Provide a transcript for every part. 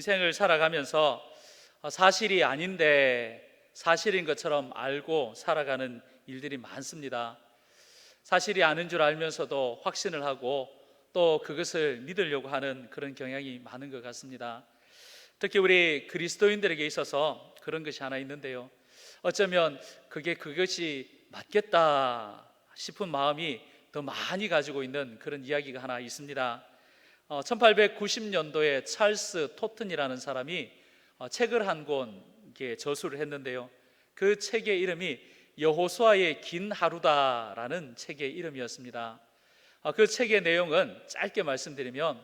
인생을 살아가면서 어, 사실이 아닌데 사실인 것처럼 알고 살아가는 일들이 많습니다. 사실이 아닌 줄 알면서도 확신을 하고 또 그것을 믿으려고 하는 그런 경향이 많은 것 같습니다. 특히 우리 그리스도인들에게 있어서 그런 것이 하나 있는데요. 어쩌면 그게 그것이 맞겠다 싶은 마음이 더 많이 가지고 있는 그런 이야기가 하나 있습니다. 1890년도에 찰스 토튼이라는 사람이 어, 책을 한 권 저술을 했는데요. 그 책의 이름이 여호수아의 긴 하루다라는 책의 이름이었습니다. 아, 그 책의 내용은 짧게 말씀드리면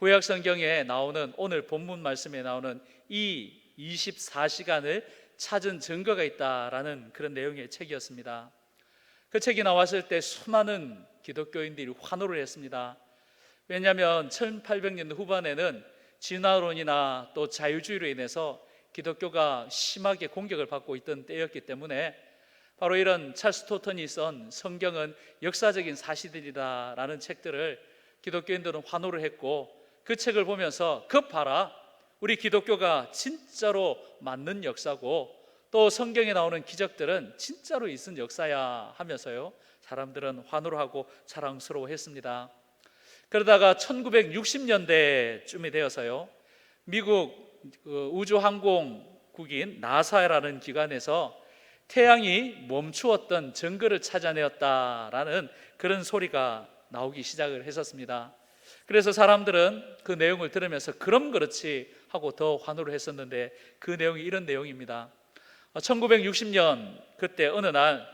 구약 성경에 나오는 오늘 본문 말씀에 나오는 이 24시간을 찾은 증거가 있다라는 그런 내용의 책이었습니다. 그 책이 나왔을 때 수많은 기독교인들이 환호를 했습니다. 왜냐하면 1800년대 후반에는 진화론이나 또 자유주의로 인해서 기독교가 심하게 공격을 받고 있던 때였기 때문에 바로 이런 찰스 토턴이 쓴 성경은 역사적인 사실들이다라는 책들을 기독교인들은 환호를 했고 그 책을 보면서 급하라 우리 기독교가 진짜로 맞는 역사고 또 성경에 나오는 기적들은 진짜로 있은 역사야 하면서요 사람들은 환호를 하고 자랑스러워 했습니다. 그러다가 1960년대쯤이 되어서요 미국 그 우주항공국인 나사라는 기관에서 태양이 멈추었던 증거를 찾아내었다라는 그런 소리가 나오기 시작을 했었습니다. 그래서 사람들은 그 내용을 들으면서 그럼 그렇지 하고 더 환호를 했었는데 그 내용이 이런 내용입니다. 1960년 그때 어느 날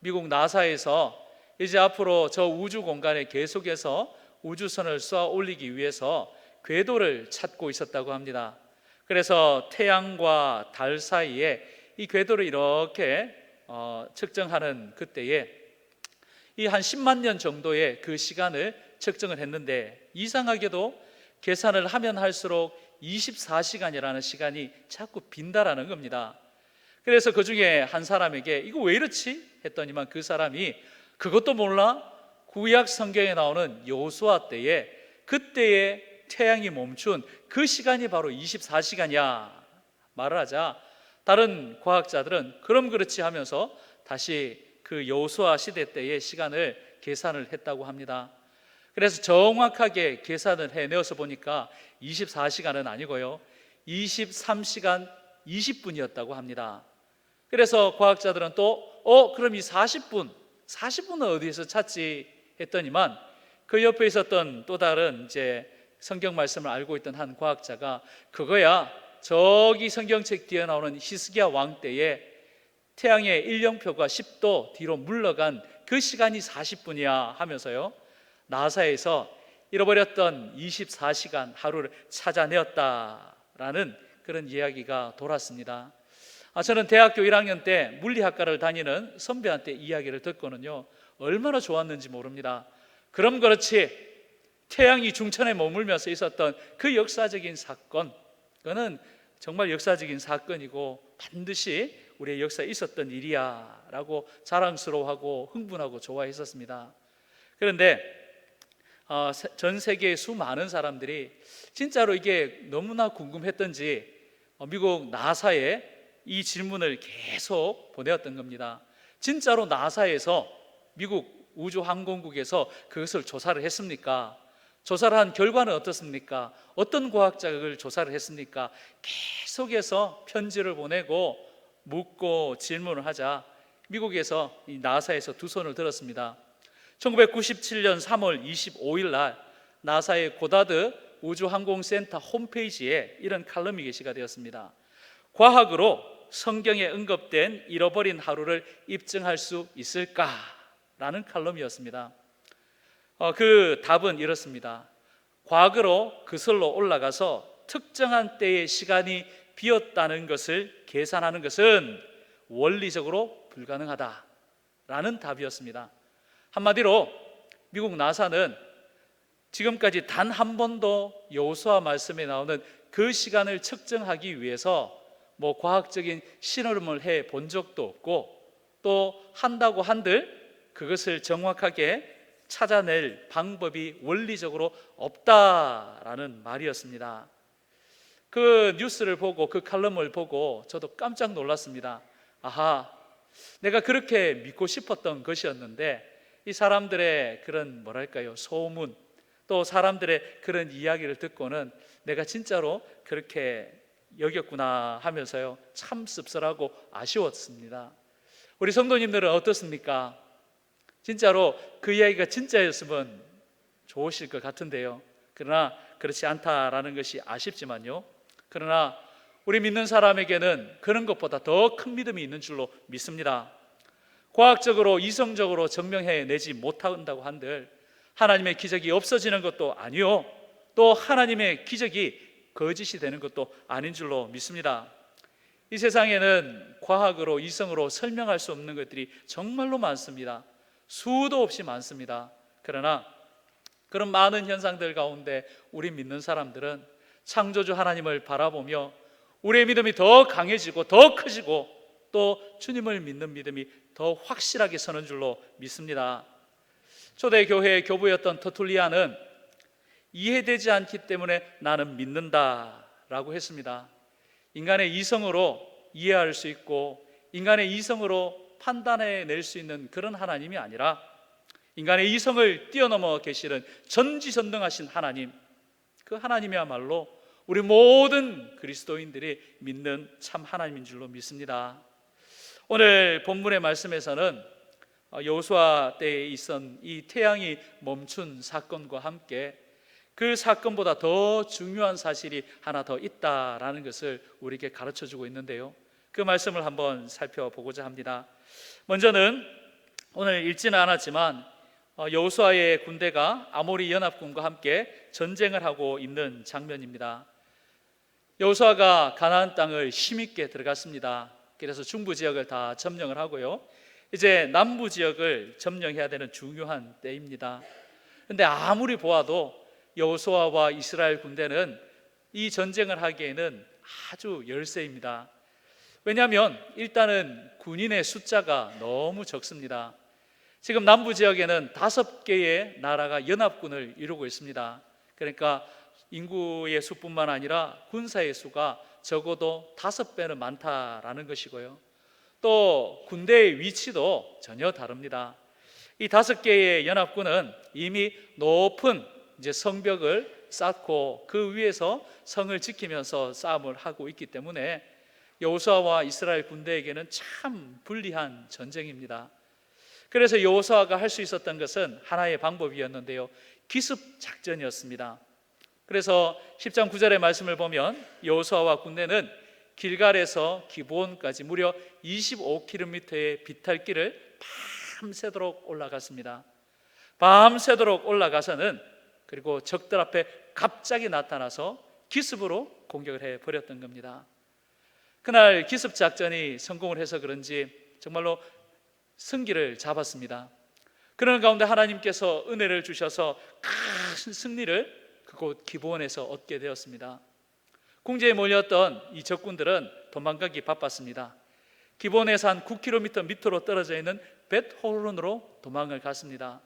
미국 나사에서 이제 앞으로 저 우주 공간에 계속해서 우주선을 쏘아 올리기 위해서 궤도를 찾고 있었다고 합니다. 그래서 태양과 달 사이에 이 궤도를 이렇게 어, 측정하는 그때에 이 한 10만 년 정도의 그 시간을 측정을 했는데 이상하게도 계산을 하면 할수록 24시간이라는 시간이 자꾸 빈다라는 겁니다. 그래서 그 중에 한 사람에게 이거 왜 이렇지? 했더니만 그 사람이 그것도 몰라? 구약 성경에 나오는 여호수아 때에 그때에 태양이 멈춘 그 시간이 바로 24시간이야 말을 하자 다른 과학자들은 그럼 그렇지 하면서 다시 그 여호수아 시대 때의 시간을 계산을 했다고 합니다. 그래서 정확하게 계산을 해내어서 보니까 24시간은 아니고요. 23시간 20분이었다고 합니다. 그래서 과학자들은 또, 어, 그럼 이 40분, 40분은 어디에서 찾지 했더니만 그 옆에 있었던 또 다른 이제 성경 말씀을 알고 있던 한 과학자가 그거야 저기 성경책 뒤에 나오는 히스기야 왕 때에 태양의 일령표가 10도 뒤로 물러간 그 시간이 40분이야 하면서요. 나사에서 잃어버렸던 24시간 하루를 찾아내었다라는 그런 이야기가 돌았습니다. 아, 저는 대학교 1학년 때 물리학과를 다니는 선배한테 이야기를 듣고는요, 얼마나 좋았는지 모릅니다. 그럼 그렇지, 태양이 중천에 머물면서 있었던 그 역사적인 사건, 그거는 정말 역사적인 사건이고 반드시 우리의 역사에 있었던 일이야 라고 자랑스러워하고 흥분하고 좋아했었습니다. 그런데 어, 전 세계의 수많은 사람들이 진짜로 이게 너무나 궁금했던지 어, 미국 나사에 이 질문을 계속 보내었던 겁니다. 진짜로 나사에서 미국 우주항공국에서 그것을 조사를 했습니까? 조사를 한 결과는 어떻습니까? 어떤 과학자가 그걸 조사를 했습니까? 계속해서 편지를 보내고 묻고 질문을 하자 미국에서 이 나사에서 두 손을 들었습니다. 1997년 3월 25일 날 나사의 고다드 우주항공센터 홈페이지에 이런 칼럼이 게시가 되었습니다. 과학으로 성경에 언급된 잃어버린 하루를 입증할 수 있을까 라는 칼럼이었습니다. 어, 그 답은 이렇습니다. 과거로 그슬로 올라가서 특정한 때의 시간이 비었다는 것을 계산하는 것은 원리적으로 불가능하다 라는 답이었습니다. 한마디로 미국 나사는 지금까지 단 한 번도 여호수아 말씀에 나오는 그 시간을 측정하기 위해서 뭐 과학적인 실험을 해 본 적도 없고 또 한다고 한들 그것을 정확하게 찾아낼 방법이 원리적으로 없다라는 말이었습니다. 그 뉴스를 보고 그 칼럼을 보고 저도 깜짝 놀랐습니다. 아하, 내가 그렇게 믿고 싶었던 것이었는데 이 사람들의 그런 뭐랄까요 소문 또 사람들의 그런 이야기를 듣고는 내가 진짜로 그렇게 여겼구나 하면서요 참 씁쓸하고 아쉬웠습니다. 우리 성도님들은 어떻습니까? 진짜로 그 이야기가 진짜였으면 좋으실 것 같은데요. 그러나 그렇지 않다라는 것이 아쉽지만요. 그러나 우리 믿는 사람에게는 그런 것보다 더 큰 믿음이 있는 줄로 믿습니다. 과학적으로 이성적으로 증명해 내지 못한다고 한들 하나님의 기적이 없어지는 것도 아니요. 또 하나님의 기적이 거짓이 되는 것도 아닌 줄로 믿습니다. 이 세상에는 과학으로 이성으로 설명할 수 없는 것들이 정말로 많습니다. 수도 없이 많습니다. 그러나 그런 많은 현상들 가운데 우리 믿는 사람들은 창조주 하나님을 바라보며 우리의 믿음이 더 강해지고 더 커지고 또 주님을 믿는 믿음이 더 확실하게 서는 줄로 믿습니다. 초대 교회의 교부였던 터툴리아는 이해되지 않기 때문에 나는 믿는다 라고 했습니다. 인간의 이성으로 이해할 수 있고 인간의 이성으로 판단해 낼 수 있는 그런 하나님이 아니라 인간의 이성을 뛰어넘어 계시는 전지전능하신 하나님 그 하나님이야말로 우리 모든 그리스도인들이 믿는 참 하나님인 줄로 믿습니다. 오늘 본문의 말씀에서는 여호수아 때에 있던 이 태양이 멈춘 사건과 함께 그 사건보다 더 중요한 사실이 하나 더 있다라는 것을 우리에게 가르쳐 주고 있는데요. 그 말씀을 한번 살펴보고자 합니다. 먼저는 오늘 읽지는 않았지만 어, 여호수아의 군대가 아모리 연합군과 함께 전쟁을 하고 있는 장면입니다. 여호수아가 가나안 땅을 힘있게 들어갔습니다. 그래서 중부 지역을 다 점령을 하고요. 이제 남부 지역을 점령해야 되는 중요한 때입니다. 근데 아무리 보아도 여호수아와 이스라엘 군대는 이 전쟁을 하기에는 아주 열세입니다. 왜냐하면 일단은 군인의 숫자가 너무 적습니다. 지금 남부 지역에는 다섯 개의 나라가 연합군을 이루고 있습니다. 그러니까 인구의 수뿐만 아니라 군사의 수가 적어도 다섯 배는 많다라는 것이고요. 또 군대의 위치도 전혀 다릅니다. 이 다섯 개의 연합군은 이미 높은 이제 성벽을 쌓고 그 위에서 성을 지키면서 싸움을 하고 있기 때문에 여호수아와 이스라엘 군대에게는 참 불리한 전쟁입니다. 그래서 여호수아가 할 수 있었던 것은 하나의 방법이었는데요. 기습 작전이었습니다. 그래서 10장 9절의 말씀을 보면 여호수아와 군대는 길갈에서 기브온까지 무려 25km의 비탈길을 밤새도록 올라갔습니다. 밤새도록 올라가서는 그리고 적들 앞에 갑자기 나타나서 기습으로 공격을 해 버렸던 겁니다. 그날 기습 작전이 성공을 해서 그런지 정말로 승기를 잡았습니다. 그런 가운데 하나님께서 은혜를 주셔서 큰 승리를 그곳 기브온에서 얻게 되었습니다. 궁지에 몰렸던 이 적군들은 도망가기 바빴습니다. 기본에서 한 9km 밑으로 떨어져 있는 벳호론으로 도망을 갔습니다.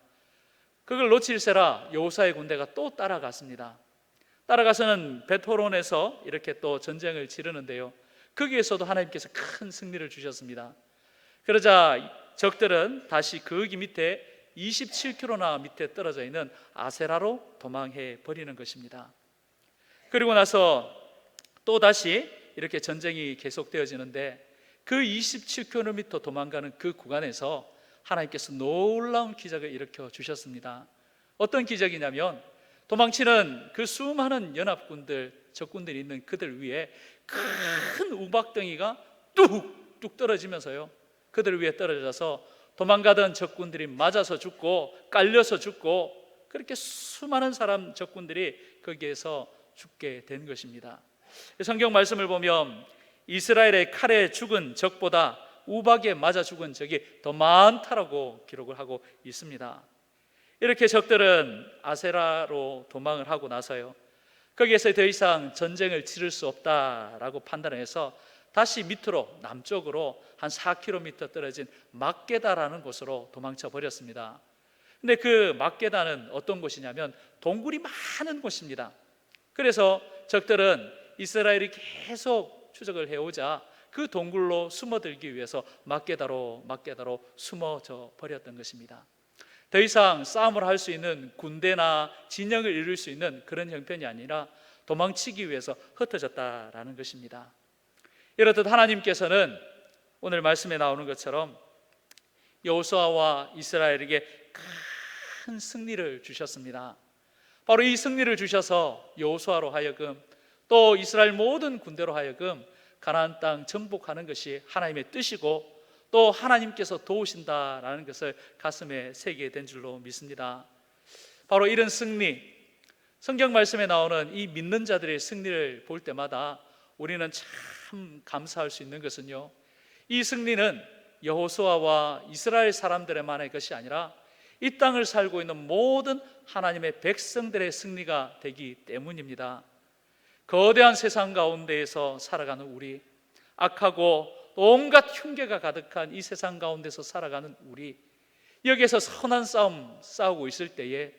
그걸 놓칠세라 여호사의 군대가 또 따라갔습니다. 따라가서는 벳호론에서 이렇게 또 전쟁을 치르는데요. 거기에서도 하나님께서 큰 승리를 주셨습니다. 그러자 적들은 다시 거기 밑에 27km나 밑에 떨어져 있는 아세라로 도망해 버리는 것입니다. 그리고 나서 또 다시 이렇게 전쟁이 계속되어지는데 그 27km 도망가는 그 구간에서 하나님께서 놀라운 기적을 일으켜 주셨습니다. 어떤 기적이냐면 도망치는 그 수많은 연합군들, 적군들이 있는 그들 위에 큰 우박덩이가 뚝 뚝 떨어지면서요. 그들 위에 떨어져서 도망가던 적군들이 맞아서 죽고 깔려서 죽고 그렇게 수많은 사람 적군들이 거기에서 죽게 된 것입니다. 성경 말씀을 보면 이스라엘의 칼에 죽은 적보다 우박에 맞아 죽은 적이 더 많다라고 기록을 하고 있습니다. 이렇게 적들은 아세라로 도망을 하고 나서요. 거기에서 더 이상 전쟁을 치를 수 없다라고 판단해서 다시 밑으로 남쪽으로 한 4km 떨어진 막게다라는 곳으로 도망쳐 버렸습니다. 근데 그 막게다는 어떤 곳이냐면 동굴이 많은 곳입니다. 그래서 적들은 이스라엘이 계속 추적을 해오자 그 동굴로 숨어들기 위해서 막게다로 막게다로 숨어져 버렸던 것입니다. 더 이상 싸움을 할 수 있는 군대나 진영을 이룰 수 있는 그런 형편이 아니라 도망치기 위해서 흩어졌다라는 것입니다. 이렇듯 하나님께서는 오늘 말씀에 나오는 것처럼 여호수아와 이스라엘에게 큰 승리를 주셨습니다. 바로 이 승리를 주셔서 여호수아로 하여금 또 이스라엘 모든 군대로 하여금 가나안 땅 정복하는 것이 하나님의 뜻이고 또 하나님께서 도우신다라는 것을 가슴에 새기게 된 줄로 믿습니다. 바로 이런 승리, 성경 말씀에 나오는 이 믿는 자들의 승리를 볼 때마다 우리는 참 감사할 수 있는 것은요. 이 승리는 여호수아와 이스라엘 사람들의만의 것이 아니라 이 땅을 살고 있는 모든 하나님의 백성들의 승리가 되기 때문입니다. 거대한 세상 가운데에서 살아가는 우리, 악하고 온갖 흉계가 가득한 이 세상 가운데서 살아가는 우리, 여기에서 선한 싸움 싸우고 있을 때에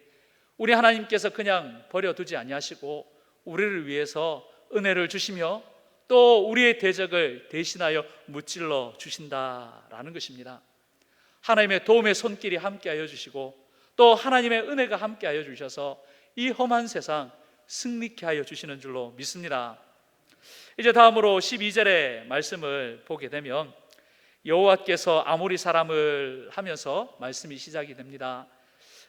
우리 하나님께서 그냥 버려두지 아니하시고 우리를 위해서 은혜를 주시며 또 우리의 대적을 대신하여 무찔러 주신다라는 것입니다. 하나님의 도움의 손길이 함께하여 주시고 또 하나님의 은혜가 함께하여 주셔서 이 험한 세상 승리케 하여 주시는 줄로 믿습니다. 이제 다음으로 12절의 말씀을 보게 되면 여호와께서 아모리 사람을 하면서 말씀이 시작이 됩니다.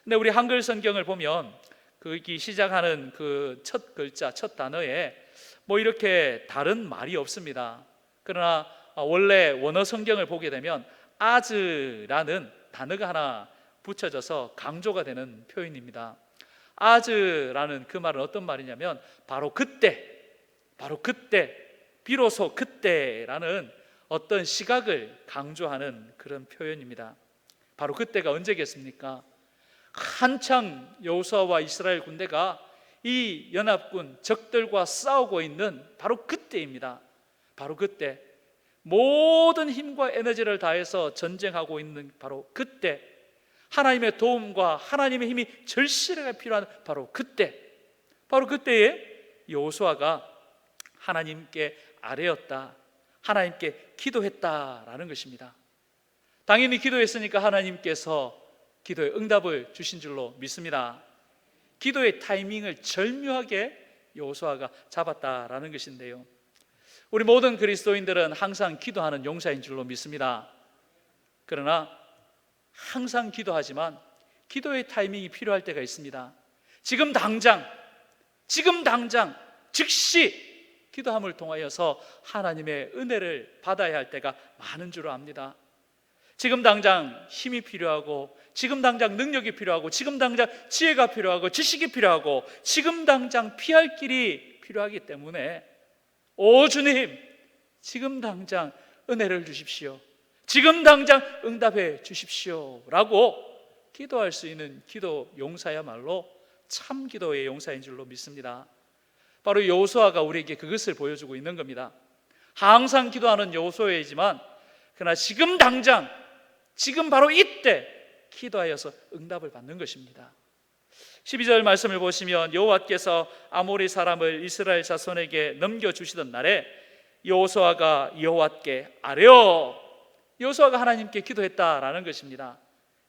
근데 우리 한글 성경을 보면 그기 시작하는 그 첫 글자, 첫 단어에 뭐 이렇게 다른 말이 없습니다. 그러나 원래 원어 성경을 보게 되면 아즈라는 단어가 하나 붙여져서 강조가 되는 표현입니다. 아즈라는 그 말은 어떤 말이냐면 바로 그때, 바로 그때, 비로소 그때라는 어떤 시각을 강조하는 그런 표현입니다. 바로 그때가 언제겠습니까? 한창 여호수아와 이스라엘 군대가 이 연합군 적들과 싸우고 있는 바로 그때입니다. 바로 그때 모든 힘과 에너지를 다해서 전쟁하고 있는 바로 그때 하나님의 도움과 하나님의 힘이 절실하게 필요한 바로 그때 바로 그때에 여호수아가 하나님께 아뢰었다. 하나님께 기도했다라는 것입니다. 당연히 기도했으니까 하나님께서 기도의 응답을 주신 줄로 믿습니다. 기도의 타이밍을 절묘하게 여호수아가 잡았다라는 것인데요. 우리 모든 그리스도인들은 항상 기도하는 용사인 줄로 믿습니다. 그러나 항상 기도하지만 기도의 타이밍이 필요할 때가 있습니다. 지금 당장, 지금 당장, 즉시 기도함을 통하여서 하나님의 은혜를 받아야 할 때가 많은 줄 압니다. 지금 당장 힘이 필요하고, 지금 당장 능력이 필요하고, 지금 당장 지혜가 필요하고, 지식이 필요하고, 지금 당장 피할 길이 필요하기 때문에, 오 주님, 지금 당장 은혜를 주십시오. 지금 당장 응답해 주십시오. 라고 기도할 수 있는 기도 용사야말로 참 기도의 용사인 줄로 믿습니다. 바로 여호수아가 우리에게 그것을 보여주고 있는 겁니다. 항상 기도하는 여호수아이지만 그러나 지금 당장 지금 바로 이때 기도하여서 응답을 받는 것입니다. 12절 말씀을 보시면 여호와께서 아모리 사람을 이스라엘 자손에게 넘겨 주시던 날에 여호수아가 여호와께 아뢰어 여호수아가 하나님께 기도했다라는 것입니다.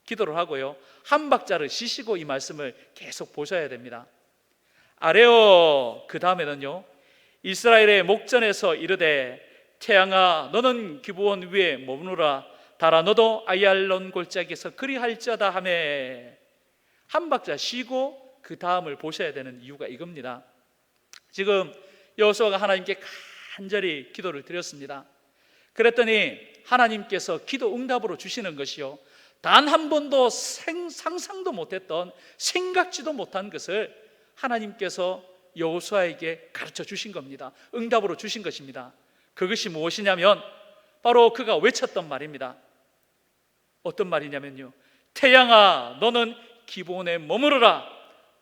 기도를 하고요. 한 박자를 쉬시고 이 말씀을 계속 보셔야 됩니다. 아뢰어 그 다음에는요. 이스라엘의 목전에서 이르되 태양아 너는 기부원 위에 머무르라 달아 너도 아이알론 골짜기에서 그리할지어다 하매 한 박자 쉬고 그 다음을 보셔야 되는 이유가 이겁니다. 지금 여호수아가 하나님께 간절히 기도를 드렸습니다. 그랬더니 하나님께서 기도 응답으로 주시는 것이요. 단 한 번도 생, 상상도 못했던 생각지도 못한 것을 하나님께서 여호수아에게 가르쳐 주신 겁니다. 응답으로 주신 것입니다. 그것이 무엇이냐면 바로 그가 외쳤던 말입니다. 어떤 말이냐면요. 태양아, 너는 기본에 머무르라.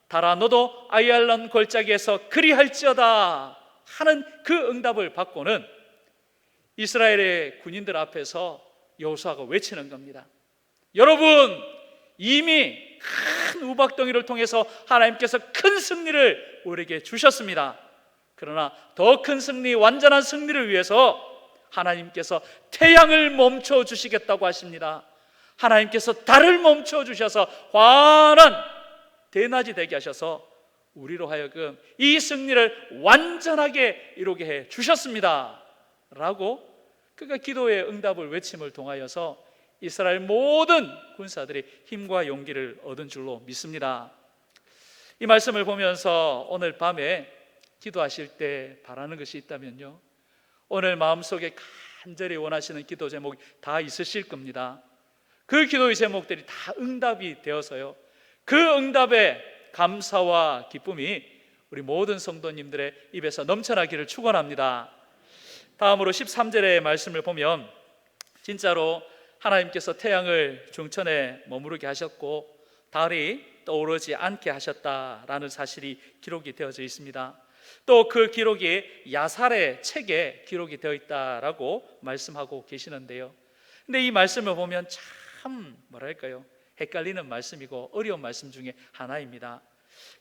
달아, 너도 아이알란 골짜기에서 그리할지어다. 하는 그 응답을 받고는 이스라엘의 군인들 앞에서 여호수아가 외치는 겁니다. 여러분 이미 큰 우박덩이를 통해서 하나님께서 큰 승리를 우리에게 주셨습니다. 그러나 더 큰 승리, 완전한 승리를 위해서 하나님께서 태양을 멈춰 주시겠다고 하십니다. 하나님께서 달을 멈춰 주셔서 환한 대낮이 되게 하셔서 우리로 하여금 이 승리를 완전하게 이루게 해 주셨습니다. 라고 그가 기도의 응답을 외침을 통하여서 이스라엘 모든 군사들이 힘과 용기를 얻은 줄로 믿습니다. 이 말씀을 보면서 오늘 밤에 기도하실 때 바라는 것이 있다면요. 오늘 마음속에 간절히 원하시는 기도 제목이 다 있으실 겁니다. 그 기도의 제목들이 다 응답이 되어서요. 그 응답에 감사와 기쁨이 우리 모든 성도님들의 입에서 넘쳐나기를 축원합니다. 다음으로 13절의 말씀을 보면 진짜로 하나님께서 태양을 중천에 머무르게 하셨고 달이 떠오르지 않게 하셨다라는 사실이 기록이 되어져 있습니다. 또 그 기록이 야살의 책에 기록이 되어 있다라고 말씀하고 계시는데요. 근데 이 말씀을 보면 참 뭐랄까요? 헷갈리는 말씀이고 어려운 말씀 중에 하나입니다.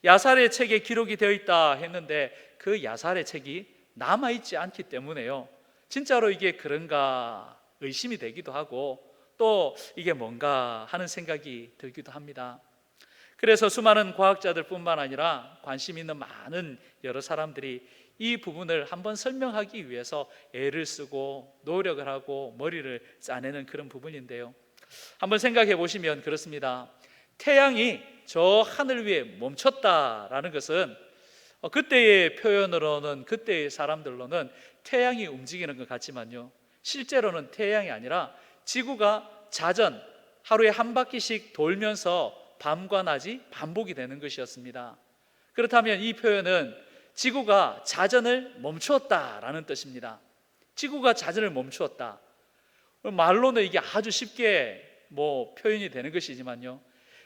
야살의 책에 기록이 되어 있다 했는데 그 야살의 책이 남아 있지 않기 때문에요. 진짜로 이게 그런가 의심이 되기도 하고 또 이게 뭔가 하는 생각이 들기도 합니다. 그래서 수많은 과학자들뿐만 아니라 관심 있는 많은 여러 사람들이 이 부분을 한번 설명하기 위해서 애를 쓰고 노력을 하고 머리를 짜내는 그런 부분인데요. 한번 생각해 보시면 그렇습니다. 태양이 저 하늘 위에 멈췄다라는 것은 어, 그때의 표현으로는 그때의 사람들로는 태양이 움직이는 것 같지만요. 실제로는 태양이 아니라 지구가 자전 하루에 한 바퀴씩 돌면서 밤과 낮이 반복이 되는 것이었습니다. 그렇다면 이 표현은 지구가 자전을 멈추었다라는 뜻입니다. 지구가 자전을 멈추었다. 말로는 이게 아주 쉽게 뭐 표현이 되는 것이지만요.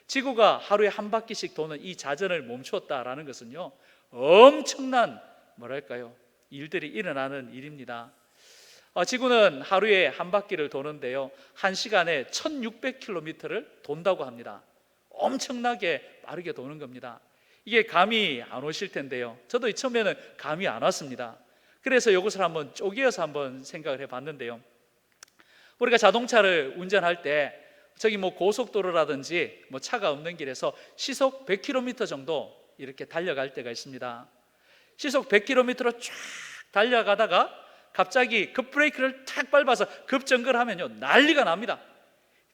지구가 하루에 한 바퀴씩 도는 이 자전을 멈추었다라는 것은요. 엄청난 뭐랄까요? 일들이 일어나는 일입니다. 어, 지구는 하루에 한 바퀴를 도는데요. 한 시간에 1600km를 돈다고 합니다. 엄청나게 빠르게 도는 겁니다. 이게 감이 안 오실 텐데요. 저도 처음에는 감이 안 왔습니다. 그래서 이것을 한번 쪼개어서 한번 생각을 해 봤는데요. 우리가 자동차를 운전할 때 저기 뭐 고속도로라든지 뭐 차가 없는 길에서 시속 100km 정도 이렇게 달려갈 때가 있습니다. 시속 100km로 쫙 달려가다가 갑자기 급브레이크를 탁 밟아서 급정거를 하면요 난리가 납니다.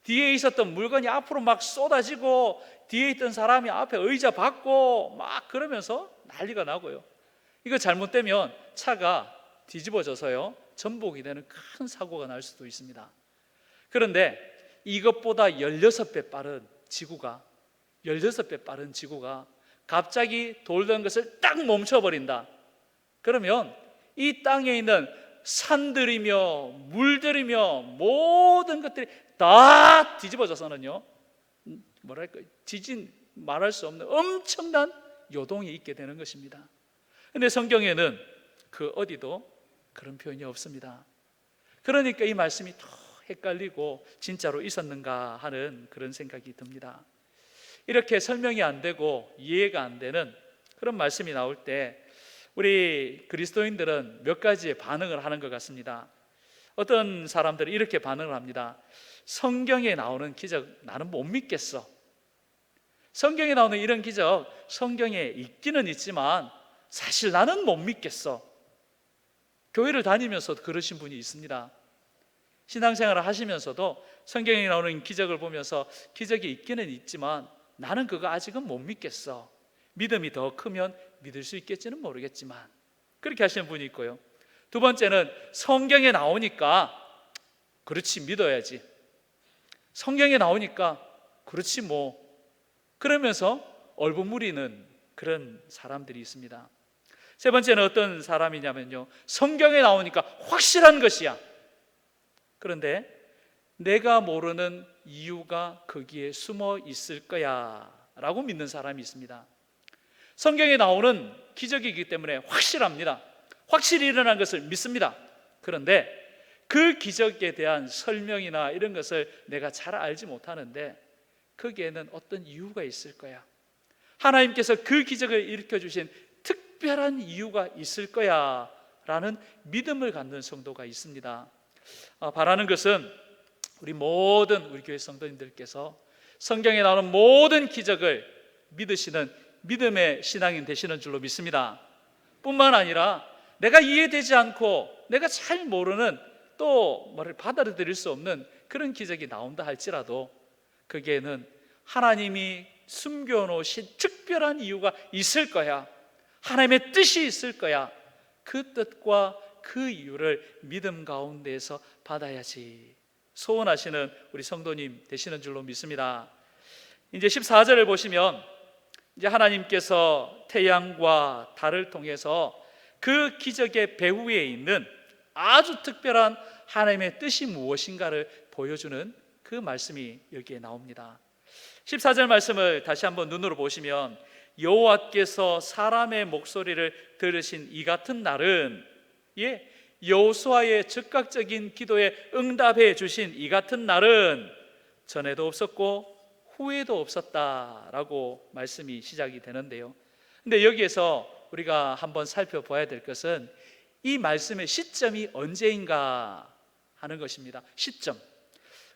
뒤에 있었던 물건이 앞으로 막 쏟아지고 뒤에 있던 사람이 앞에 의자 받고 막 그러면서 난리가 나고요. 이거 잘못되면 차가 뒤집어져서요 전복이 되는 큰 사고가 날 수도 있습니다. 그런데 이것보다 16배 빠른 지구가 16배 빠른 지구가 갑자기 돌던 것을 딱 멈춰버린다. 그러면 이 땅에 있는 산들이며 물들이며 모든 것들이 다 뒤집어져서는요 뭐랄까 지진 말할 수 없는 엄청난 요동이 있게 되는 것입니다. 근데 성경에는 그 어디도 그런 표현이 없습니다. 그러니까 이 말씀이 더 헷갈리고 진짜로 있었는가 하는 그런 생각이 듭니다. 이렇게 설명이 안 되고 이해가 안 되는 그런 말씀이 나올 때 우리 그리스도인들은 몇 가지의 반응을 하는 것 같습니다. 어떤 사람들은 이렇게 반응을 합니다. 성경에 나오는 기적 나는 못 믿겠어. 성경에 나오는 이런 기적 성경에 있기는 있지만 사실 나는 못 믿겠어. 교회를 다니면서도 그러신 분이 있습니다. 신앙생활을 하시면서도 성경에 나오는 기적을 보면서 기적이 있기는 있지만 나는 그거 아직은 못 믿겠어. 믿음이 더 크면 믿을 수 있겠지는 모르겠지만 그렇게 하시는 분이 있고요. 두 번째는 성경에 나오니까 그렇지 믿어야지. 성경에 나오니까 그렇지 뭐 그러면서 얼버무리는 그런 사람들이 있습니다. 세 번째는 어떤 사람이냐면요. 성경에 나오니까 확실한 것이야. 그런데 내가 모르는 이유가 거기에 숨어 있을 거야. 라고 믿는 사람이 있습니다. 성경에 나오는 기적이기 때문에 확실합니다. 확실히 일어난 것을 믿습니다. 그런데 그 기적에 대한 설명이나 이런 것을 내가 잘 알지 못하는데 거기에는 어떤 이유가 있을 거야. 하나님께서 그 기적을 일으켜 주신 특별한 이유가 있을 거야. 라는 믿음을 갖는 성도가 있습니다. 아, 바라는 것은 우리 모든 우리 교회 성도님들께서 성경에 나오는 모든 기적을 믿으시는 믿음의 신앙인 되시는 줄로 믿습니다. 뿐만 아니라 내가 이해되지 않고 내가 잘 모르는 또 뭐를 받아들일 수 없는 그런 기적이 나온다 할지라도 거기에는 하나님이 숨겨 놓으신 특별한 이유가 있을 거야. 하나님의 뜻이 있을 거야. 그 뜻과 그 이유를 믿음 가운데에서 받아야지. 소원하시는 우리 성도님 되시는 줄로 믿습니다. 이제 14절을 보시면 이제 하나님께서 태양과 달을 통해서 그 기적의 배후에 있는 아주 특별한 하나님의 뜻이 무엇인가를 보여주는 그 말씀이 여기에 나옵니다. 14절 말씀을 다시 한번 눈으로 보시면 여호와께서 사람의 목소리를 들으신 이 같은 날은 예 여호수아의 즉각적인 기도에 응답해 주신 이 같은 날은 전에도 없었고 후에도 없었다라고 말씀이 시작이 되는데요. 근데 여기에서 우리가 한번 살펴봐야 될 것은 이 말씀의 시점이 언제인가 하는 것입니다. 시점.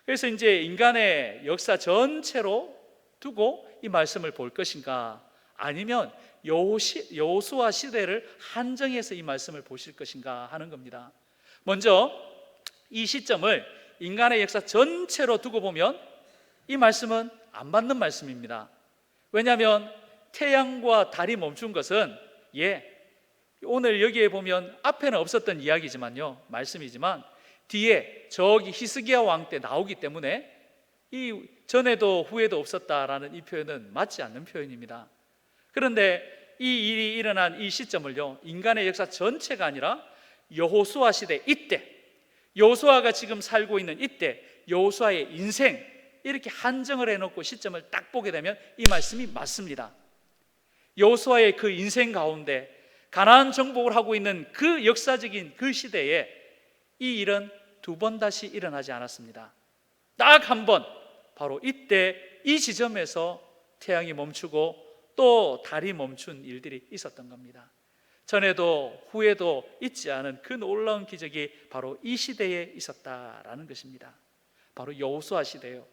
그래서 이제 인간의 역사 전체로 두고 이 말씀을 볼 것인가 아니면 여호수아 시대를 한정해서 이 말씀을 보실 것인가 하는 겁니다. 먼저 이 시점을 인간의 역사 전체로 두고 보면 이 말씀은 안 맞는 말씀입니다. 왜냐하면 태양과 달이 멈춘 것은 예 오늘 여기에 보면 앞에는 없었던 이야기지만요 말씀이지만 뒤에 저기 히스기야 왕 때 나오기 때문에 이 전에도 후에도 없었다라는 이 표현은 맞지 않는 표현입니다. 그런데 이 일이 일어난 이 시점을요 인간의 역사 전체가 아니라 여호수아 시대 이때 여호수아가 지금 살고 있는 이때 여호수아의 인생 이렇게 한정을 해놓고 시점을 딱 보게 되면 이 말씀이 맞습니다. 여호수아의 그 인생 가운데 가나안 정복을 하고 있는 그 역사적인 그 시대에 이 일은 두 번 다시 일어나지 않았습니다. 딱 한 번 바로 이때 이 지점에서 태양이 멈추고 또 달이 멈춘 일들이 있었던 겁니다. 전에도 후에도 있지 않은 그 놀라운 기적이 바로 이 시대에 있었다라는 것입니다. 바로 여호수아 시대요.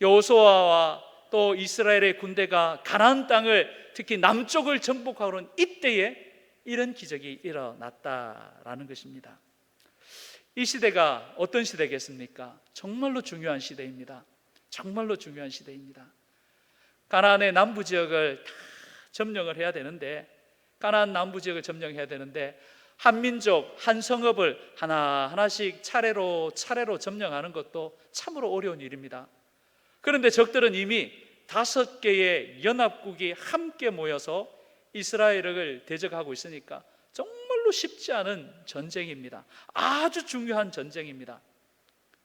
여호수아와 또 이스라엘의 군대가 가나안 땅을 특히 남쪽을 정복하고는 이때에 이런 기적이 일어났다라는 것입니다. 이 시대가 어떤 시대겠습니까? 정말로 중요한 시대입니다. 정말로 중요한 시대입니다. 가나안의 남부 지역을 다 점령을 해야 되는데 가나안 남부 지역을 점령해야 되는데 한 민족 한 성읍을 하나 하나씩 차례로 차례로 점령하는 것도 참으로 어려운 일입니다. 그런데 적들은 이미 다섯 개의 연합국이 함께 모여서 이스라엘을 대적하고 있으니까 정말로 쉽지 않은 전쟁입니다. 아주 중요한 전쟁입니다.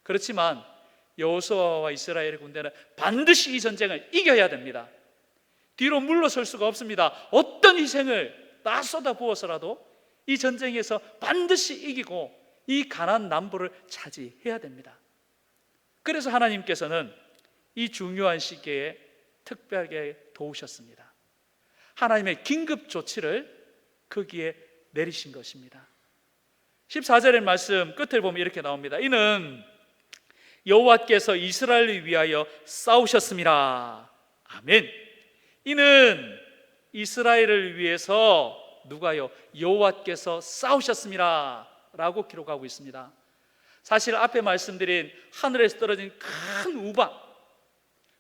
그렇지만 여호수아와 이스라엘의 군대는 반드시 이 전쟁을 이겨야 됩니다. 뒤로 물러설 수가 없습니다. 어떤 희생을 다 쏟아 부어서라도 이 전쟁에서 반드시 이기고 이 가난 남부를 차지해야 됩니다. 그래서 하나님께서는 이 중요한 시기에 특별하게 도우셨습니다. 하나님의 긴급 조치를 거기에 내리신 것입니다. 14절의 말씀 끝을 보면 이렇게 나옵니다. 이는 여호와께서 이스라엘을 위하여 싸우셨습니다. 아멘. 이는 이스라엘을 위해서 누가요? 여호와께서 싸우셨습니다. 라고 기록하고 있습니다. 사실 앞에 말씀드린 하늘에서 떨어진 큰 우박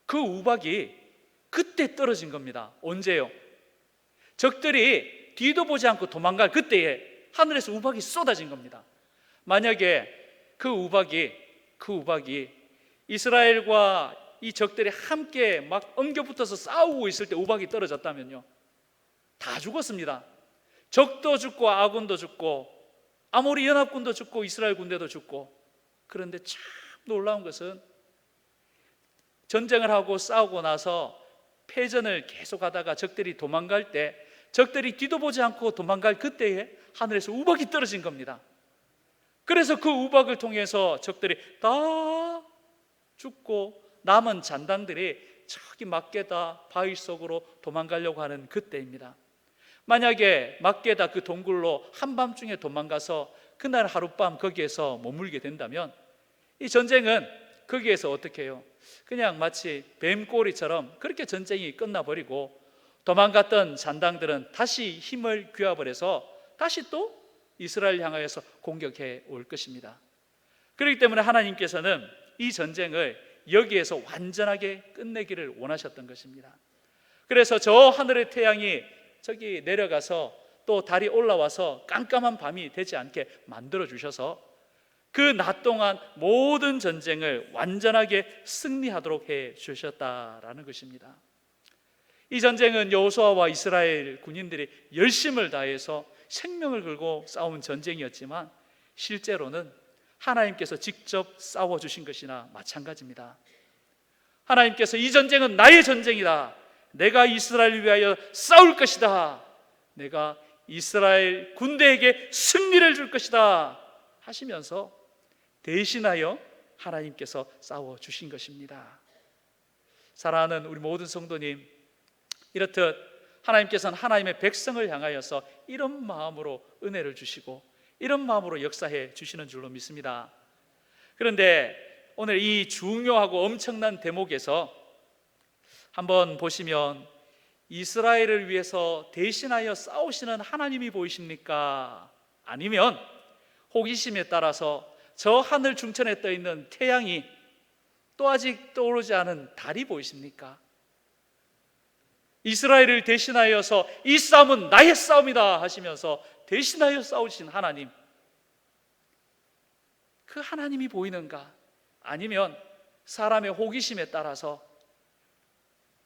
그 우박이 그때 떨어진 겁니다. 언제요? 적들이 뒤도 보지 않고 도망갈 그때에 하늘에서 우박이 쏟아진 겁니다. 만약에 그 우박이 그 우박이 이스라엘과 이 적들이 함께 막 엉겨붙어서 싸우고 있을 때 우박이 떨어졌다면요. 다 죽었습니다. 적도 죽고 아군도 죽고 아모리 연합군도 죽고 이스라엘 군대도 죽고 그런데 참 놀라운 것은 전쟁을 하고 싸우고 나서 패전을 계속하다가 적들이 도망갈 때 적들이 뒤도 보지 않고 도망갈 그때에 하늘에서 우박이 떨어진 겁니다. 그래서 그 우박을 통해서 적들이 다 죽고 남은 잔당들이 저기 막게다 바위 속으로 도망가려고 하는 그때입니다. 만약에 막게다 그 동굴로 한밤중에 도망가서 그날 하룻밤 거기에서 머물게 된다면 이 전쟁은 거기에서 어떻게 해요? 그냥 마치 뱀꼬리처럼 그렇게 전쟁이 끝나버리고 도망갔던 잔당들은 다시 힘을 귀합을 해서 다시 또 이스라엘 향하여서 공격해 올 것입니다. 그렇기 때문에 하나님께서는 이 전쟁을 여기에서 완전하게 끝내기를 원하셨던 것입니다. 그래서 저 하늘의 태양이 저기 내려가서 또 달이 올라와서 깜깜한 밤이 되지 않게 만들어 주셔서 그 낮 동안 모든 전쟁을 완전하게 승리하도록 해 주셨다라는 것입니다. 이 전쟁은 여호수아와 이스라엘 군인들이 열심을 다해서 생명을 걸고 싸운 전쟁이었지만 실제로는 하나님께서 직접 싸워 주신 것이나 마찬가지입니다. 하나님께서 이 전쟁은 나의 전쟁이다. 내가 이스라엘을 위하여 싸울 것이다. 내가 이스라엘 군대에게 승리를 줄 것이다. 하시면서 대신하여 하나님께서 싸워 주신 것입니다. 사랑하는 우리 모든 성도님, 이렇듯 하나님께서는 하나님의 백성을 향하여서 이런 마음으로 은혜를 주시고 이런 마음으로 역사해 주시는 줄로 믿습니다. 그런데 오늘 이 중요하고 엄청난 대목에서 한번 보시면 이스라엘을 위해서 대신하여 싸우시는 하나님이 보이십니까? 아니면 호기심에 따라서 저 하늘 중천에 떠 있는 태양이 또 아직 떠오르지 않은 달이 보이십니까? 이스라엘을 대신하여서 이 싸움은 나의 싸움이다 하시면서 대신하여 싸우신 하나님. 그 하나님이 보이는가? 아니면 사람의 호기심에 따라서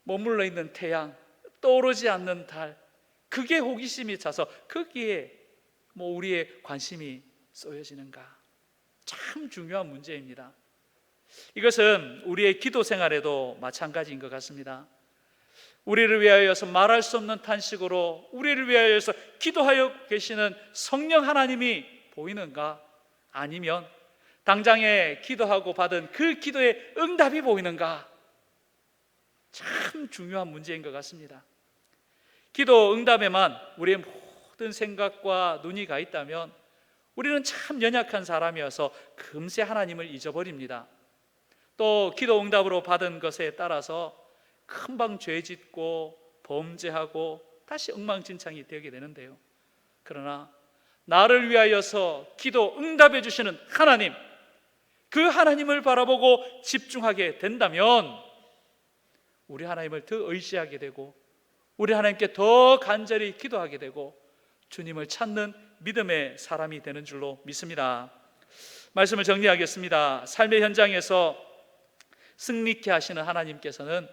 머물러 있는 태양, 떠오르지 않는 달, 그게 호기심이 차서 거기에 뭐 우리의 관심이 쏘여지는가? 참 중요한 문제입니다. 이것은 우리의 기도 생활에도 마찬가지인 것 같습니다. 우리를 위하여서 말할 수 없는 탄식으로 우리를 위하여서 기도하여 계시는 성령 하나님이 보이는가? 아니면 당장에 기도하고 받은 그 기도의 응답이 보이는가? 참 중요한 문제인 것 같습니다. 기도 응답에만 우리의 모든 생각과 눈이 가 있다면 우리는 참 연약한 사람이어서 금세 하나님을 잊어버립니다. 또 기도 응답으로 받은 것에 따라서 금방 죄 짓고 범죄하고 다시 엉망진창이 되게 되는데요. 그러나 나를 위하여서 기도 응답해 주시는 하나님, 그 하나님을 바라보고 집중하게 된다면 우리 하나님을 더 의지하게 되고 우리 하나님께 더 간절히 기도하게 되고 주님을 찾는 믿음의 사람이 되는 줄로 믿습니다. 말씀을 정리하겠습니다. 삶의 현장에서 승리케 하시는 하나님께서는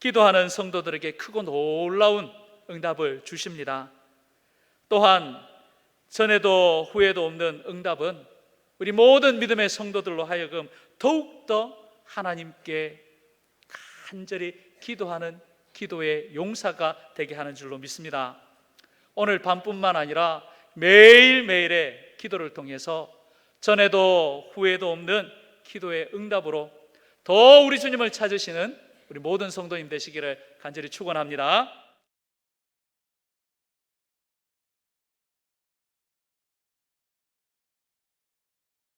기도하는 성도들에게 크고 놀라운 응답을 주십니다. 또한 전에도 후에도 없는 응답은 우리 모든 믿음의 성도들로 하여금 더욱더 하나님께 간절히 기도하는 기도의 용사가 되게 하는 줄로 믿습니다. 오늘 밤뿐만 아니라 매일매일의 기도를 통해서 전에도 후에도 없는 기도의 응답으로 더 우리 주님을 찾으시는 우리 모든 성도님 되시기를 간절히 축원합니다.